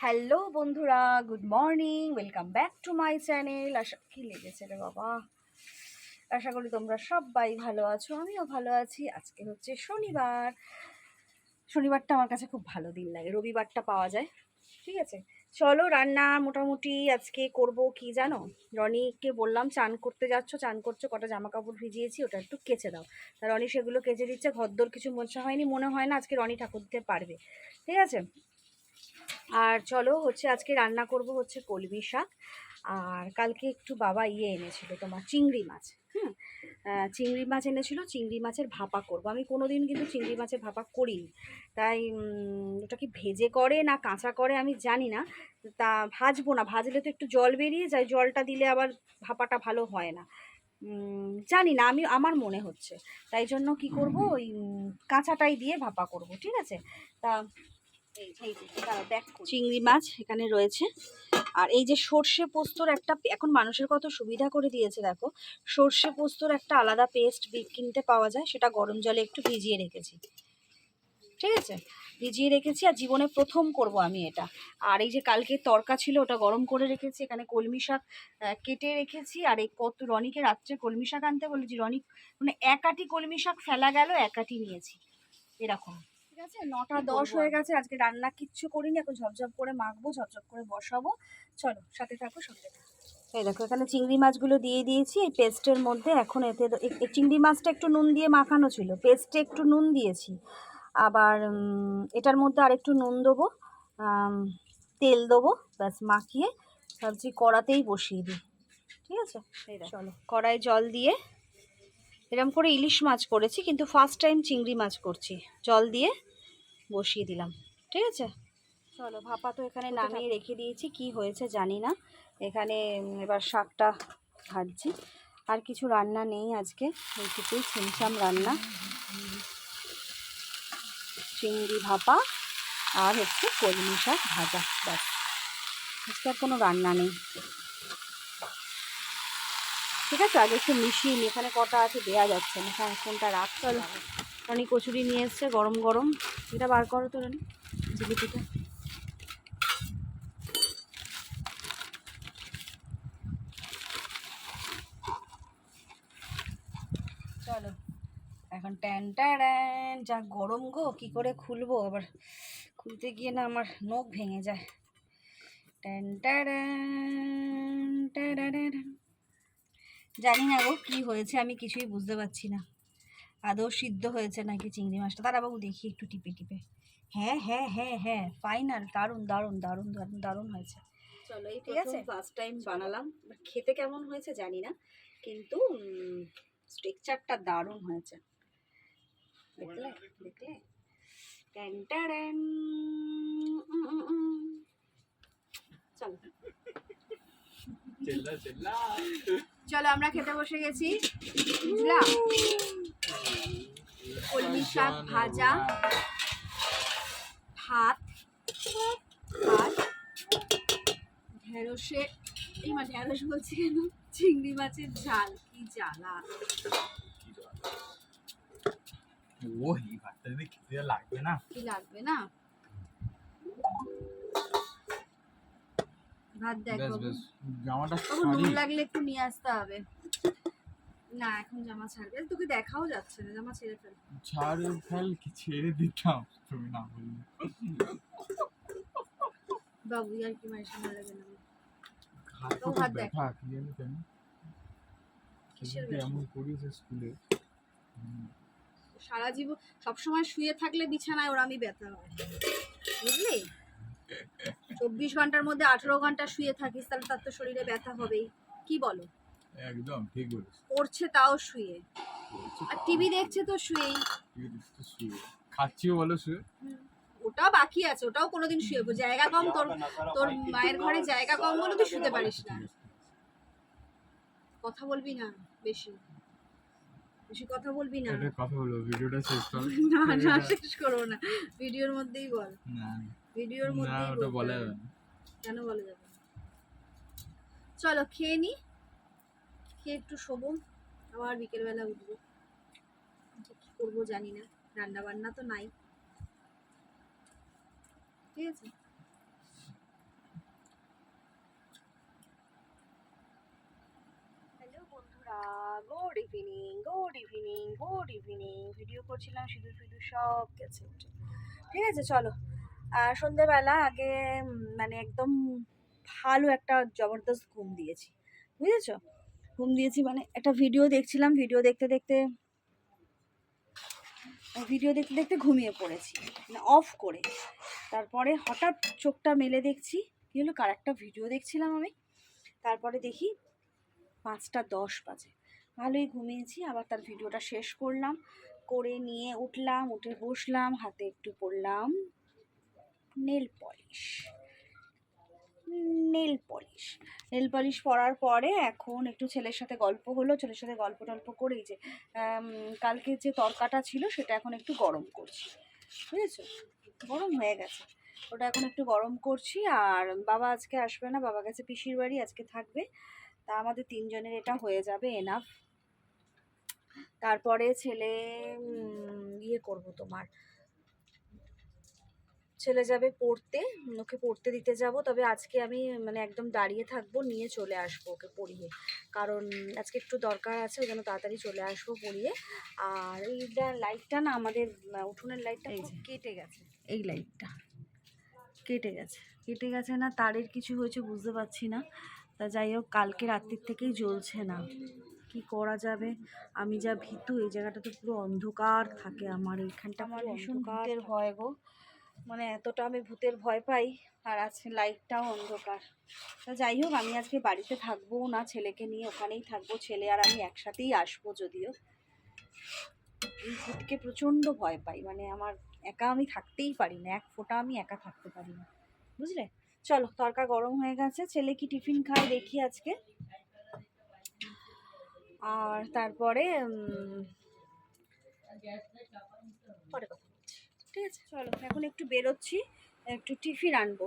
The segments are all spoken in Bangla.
হ্যালো বন্ধুরা, good morning, welcome back to my channel. আশা, কি লেগেছে রে বাবা? আশা করি তোমরা সবাই ভালো আছো, আমিও ভালো আছি। আজকে হচ্ছে শনিবার। শনিবারটা আমার কাছে খুব ভালো দিন লাগে, রবিবারটা পাওয়া যায়। ঠিক আছে? চলো রান্না মোটামুটি আজকে করব কি জানো? রনিকে বললাম, চান করতে যাচ্ছ, চান করছ, কটা জামা কাপড় ভিজিয়েছি, ওটা একটু কেচে দাও। তা রনি সেগুলো কেচে দিচ্ছে, ঘরদোর কিছু মোছা হয়নি, মনে হয় না আজকে রনি ঠাকুর দিতে পারবে। ঠিক আছে? আর চলো হচ্ছে আজকে রান্না করব হচ্ছে কলমি শাক। আর কালকে একটু বাবা ইয়ে এনেছিল তোমার চিংড়ি মাছ, হুম? চিংড়ি মাছ এনেছিল, চিংড়ি মাছের ভাপা করব। আমি কোনো দিন কিন্তু চিংড়ি মাছের ভাপা করিনি। তাই ওটা কি ভেজে করে না কাঁচা করে আমি জানি না। তা ভাজবো না, ভাজলে তো একটু জল বেরিয়ে যায়, জলটা দিলে আবার ভাপাটা ভালো হয় না। জানি না, আমি, আমার মনে হচ্ছে। তাই জন্য কি করব, ওই কাঁচাটাই দিয়ে ভাপা করব, ঠিক আছে? তা চিংড়ি মাছ এখানে রয়েছে। আর এই যে সর্ষে পোস্তর একটা এখন মানুষের কত সুবিধা করে দিয়েছে, দেখো। সর্ষে পোস্তর একটা আলাদা পেস্ট কিনতে পাওয়া যায়, সেটা গরম জলে একটু ভিজিয়ে রেখেছি। ঠিক আছে? ভিজিয়ে রেখেছি আর জীবনে প্রথম করব আমি এটা। আর এই যে কালকে তরকা ছিল, ওটা গরম করে রেখেছি। এখানে কলমি শাক কেটে রেখেছি। আর এই কত রনিকে রাত্রে কলমি শাক আনতে বলেছি, রনি মানে এক আটি কলমি শাক ফেলা গেল, এক আটি নিয়েছি। এরকম। ঠিক আছে? নটা দশ হয়ে গেছে আজকে রান্না কিচ্ছু করিনি এখন ঝপঝপ করে মাখবো ঝপঝপ করে বসাবো। চলো সাথে থাকো সঙ্গে এই দেখো এখানে চিংড়ি মাছগুলো দিয়ে দিয়েছি এই পেস্টের মধ্যে এখন এতে চিংড়ি মাছটা একটু নুন দিয়ে মাখানো ছিল পেস্টে একটু নুন দিয়েছি। আবার এটার মধ্যে আর একটু নুন দেবো তেল দেবো ব্যাস মাখিয়ে ভাবছি কড়াতেই বসিয়ে দিই। ঠিক আছে? চলো কড়াই জল দিয়ে এরকম করে ইলিশ মাছ করেছি কিন্তু ফার্স্ট টাইম চিংড়ি মাছ করছি। জল দিয়ে বসিয়ে দিলাম ঠিক আছে? চলো ভাপা তো এখানে নামিয়ে রেখে দিয়েছি কি হয়েছে জানি না। এখানে এবার শাকটা ভাজছি। আর কিছু রান্না নেই আজকে এইটুকুই ছিমছাম রান্না। চিংড়ি ভাপা আর হচ্ছে কলমি শাক ভাজা ব্যাস। আজকে আর কোনো রান্না নেই। ঠিক আছে? আগে একটু মিশিয়ে নিই এখানে কটা আছে দেওয়া যাচ্ছে না। হ্যাঁ ফোনটা রাখ, চলো। রনি কচুরি নিয়ে এসছে, গরম গরম। এটা বার করো তো রনি জিলিপিটা। চলো। এখন ট্যান যা গরম গো, কি করে খুলবো? আবার খুলতে গিয়ে না আমার নখ ভেঙে যায়। ট্যান ট্যান ট্যান। জানি না গো কী হয়েছে আমি কিছুই বুঝতে পারছি না। আদৌ সিদ্ধ হয়েছে নাকি চিংড়ি মাছটা? তারা বাবু দেখি একটু টিপে টিপে। হ্যাঁ হ্যাঁ হ্যাঁ হ্যাঁ ফাইনাল দারুণ দারুণ দারুণ দারুণ দারুণ হয়েছে। চলো এই ঠিক আছে? ফার্স্ট টাইম বানালাম। খেতে কেমন হয়েছে জানি না কিন্তু স্ট্রেকচারটা দারুণ হয়েছে। দেখলে? দেখলে? ট্যান ট্যান। চলো। চলো আমরা খেতে বসে গেছি। কলমি শাক ভাজা। ভাত। আর ঢেঁড়সে এই মা ঢেঁড়স বলছি কেন? চিংড়ি মাছের ঝাল। কি জ্বালা। ও এই ভাতটা যদি খেতে লাগবে না। কি লাগবে না? ভাত দেখ জামাটা লাগলে একটু নিয়ে আসতে হবে। না এখন জামা ছাড়বে। তোকে দেখাও যাচ্ছে না জামা ছেড়ে ফেল। ছাড় ফেল কি? ছেড়ে দিতাম তুমি না বললে। বাবু আর কি মায়ের সামনে লাগে না তো হাত দেখ। কি জানি কেন? এমন করিয়েছে স্কুলে? সারা জীবন সবসময় শুয়ে থাকলে বিছানায় ওর আমি ব্যথা হয়। বুঝলি? চব্বিশ ঘণ্টার মধ্যে আঠেরো ঘণ্টা শুয়ে থাকিস তাহলে তার তো শরীরে ব্যথা হবেই। কি বলো? একদম ঠিক বলেছ পড়ছে তাও শুয়ে। আর টিভি দেখছে তো শুয়েই। খাচ্ছিও বলো শুয়ে। ওটাও বাকি আছে ওটাও কোনোদিন শুয়ে পড়- জায়গা কম তোর তোর মায়ের ঘরে জায়গা কম বলে তুই শুতে পারিস না। কথা বলবি না বেশি। বেশি কথা বলবি না। কথা বলব ভিডিওটা শেষ করো। না না শেষ করব না। ভিডিওর মধ্যেই বল। না। ভিডিওর মধ্যে না ওটা বলে যাবে কেন বলে যাবে চলো খেয়ে নি। খেয়ে একটু শোবো। আবার বিকেলবেলা উঠবো। কি করব জানি না। রান্না বান্না তো নাই। ঠিক আছে? Good evening good evening good evening video করছিলাম সিঁদুর ফিদুর সব গেছে। ঠিক আছে চলো। সন্ধেবেলা আগে মানে একদম ভালো একটা জবরদস্ত ঘুম দিয়েছি, বুঝেছ? ঘুম দিয়েছি মানে একটা ভিডিও দেখছিলাম ভিডিও দেখতে দেখতে ভিডিও দেখতে দেখতে ঘুমিয়ে পড়েছি মানে অফ করে। তারপরে হঠাৎ চোখটা মেলে দেখছি, কী হলো? কার একটা ভিডিও দেখছিলাম আমি। তারপরে দেখি পাঁচটা দশ বাজে। ভালোই ঘুমিয়েছি, আবার তার ভিডিওটা শেষ করলাম। করে নিয়ে উঠলাম, উঠে বসলাম, হাতে একটু পরলাম nail polish. Nail polish. Nail polish পরার পরে এখন একটু ছেলের সাথে গল্প হলো। ছেলের সাথে গল্প টল্প করেই যে কালকে যে তরকাটা ছিল সেটা এখন একটু গরম করছি। বুঝেছ? গরম হয়ে গেছে। ওটা এখন একটু গরম করছি। আর বাবা আজকে আসবে না। বাবা গেছে পিসির বাড়ি, আজকে থাকবে। তা আমাদের তিনজনের এটা হয়ে যাবে এনাফ তারপরে ছেলে ইয়ে করব তোমার। ছেলে যাবে পড়তে ওকে পড়তে দিতে যাব। তবে আজকে আমি মানে একদম দাঁড়িয়ে থাকব নিয়ে চলে আসব ওকে পড়িয়ে। কারণ আজকে একটু দরকার আছে ওই জন্য তাড়াতাড়ি চলে আসব পড়িয়ে। আর এইটা লাইটটা না আমাদের উঠোনের লাইটটা এই যে। কেটে গেছে। এই লাইটটা কেটে গেছে। কেটে গেছে না তারের কিছু হয়েছে বুঝতে পারছি না। তা যাই হোক কালকে রাত্রির থেকেই জ্বলছে না। কি করা যাবে? আমি যা ভীতু এই জায়গাটা তো পুরো অন্ধকার থাকে আমার এইখানটা আমার ভীষণ ভয় গো। মানে এতটা আমি ভূতের ভয় পাই, আর আজকে লাইটটাও অন্ধকার। তা যাই হোক, আমি আজকে বাড়িতে থাকব না, ছেলেকে নিয়ে ওখানেই থাকব। ছেলে আর আমি একসাথেই আসব যদিও। এই ভূতকে প্রচণ্ড ভয় পাই মানে আমার একা আমি থাকতেই পারি না, এক ফোঁটা আমি একা থাকতে পারি না। বুঝলে? চলো তরকা গরম হয়ে গেছে, ছেলে কি টিফিন খায় দেখি আজকে। আর তারপরে পরে কথা ঠিক আছে? চলো এখন একটু বেরোচ্ছি একটু টিফিন আনব।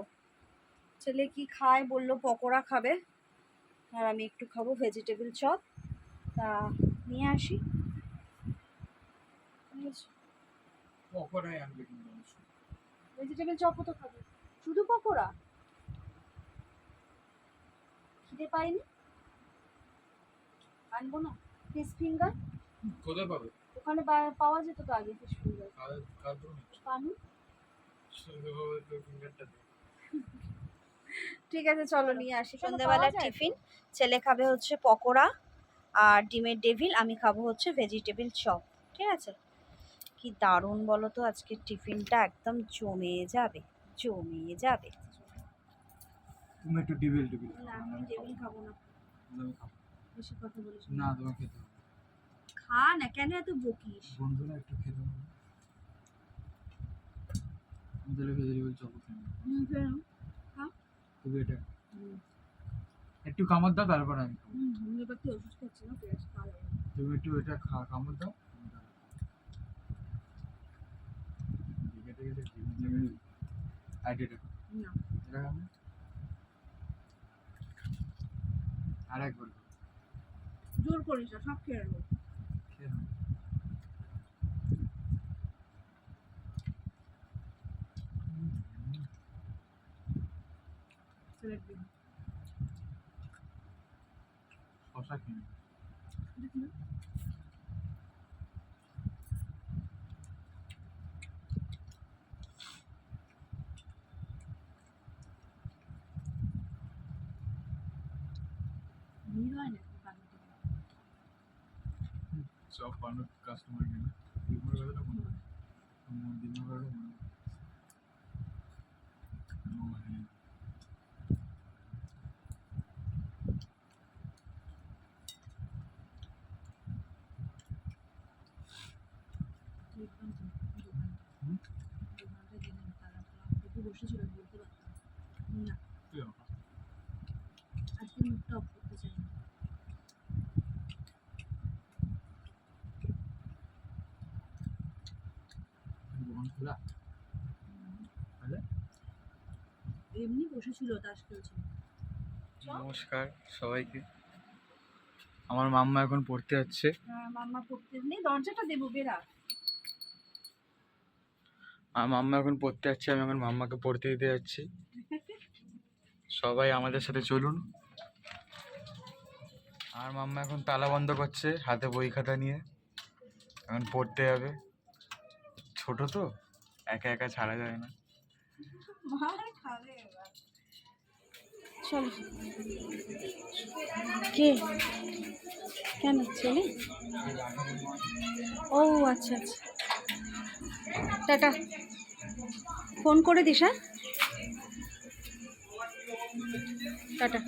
ছেলে কি খায় বলল পকোড়া খাবে। আর আমি একটু খাব ভেজিটেবল চপ তা নিয়ে আসি। ভেজিটেবল চপও তো খাবে। শুধু পকোড়া? খিদে পাইনি আনব না ফিশ ফিঙ্গার কোথায় পাবে? ওখানে পাওয়া যেত তো আগে ফিশ ফিঙ্গার পানি? ঠিক আছে চলো নিয়ে আসি সন্ধ্যাবেলার? টিফিন। ছেলে খাবে হচ্ছে পকোড়া আর ডিমের ডেভিল আমি খাব হচ্ছে ভেজিটেবিল চপ ঠিক আছে? কি দারুণ বলো তো আজকের টিফিনটা একদম জমে যাবে জমে যাবে। তুমি একটু ডিবেল ডিবেল না আমি টেবিল খাব। না। আমি খাব। বেশি কথা বলিস না। তোমার খেতে খা না কেন এত বকিস বন্ধুরা একটু খেতে হবে আমি তাহলে ভেজিটেবল চপ। হুম ফের তুমি এটা একটু কামড় দাও তারপর আমি খাব। হুম হোমিওপ্যাথি ওষুধ খাচ্ছি না পেঁয়াজ খাওয়া তুমি একটু এটা খা কামড় দাও আমি খাব। আছে, ঠিক আছে। আর এটা? আর একবার জোর করিস না সব খেয়ে নেব খেয়ে নাও। ছেলের দিন শশা খেয়ে নাও। ভিড় হয় না বাড়িতে সব পানো কাস্টমার কেনা দিনভর বেলাটা মনে হয়। দিনভর বেলাটা মনে হয়। একটু বসেছিল বলতে পারতাম। না। আজকে মুখটা অফ করতে চাই না তাহলে? এমনি বসেছিল তাস খেলছিল নমস্কার সবাইকে। আমার মাম্মা এখন পড়তে যাচ্ছে। হ্যাঁ মাম্মা পড়তে নেই দরজাটা দেবো বেরা আর মাম্মা এখন পড়তে যাচ্ছে আমি এখন মাম্মাকে পড়তে দিতে যাচ্ছি। সবাই আমাদের সাথে চলুন। আর মাম্মা এখন তালা বন্ধ করছে হাতে বই খাতা নিয়ে। এখন পড়তে যাবে। ছোট তো? একা একা ছাড়া যায় না। চলো। কে? কেন ছেলে? ও আচ্ছা আচ্ছা। টাটা। ফোন করে দিস হ্যাঁ? টাটা।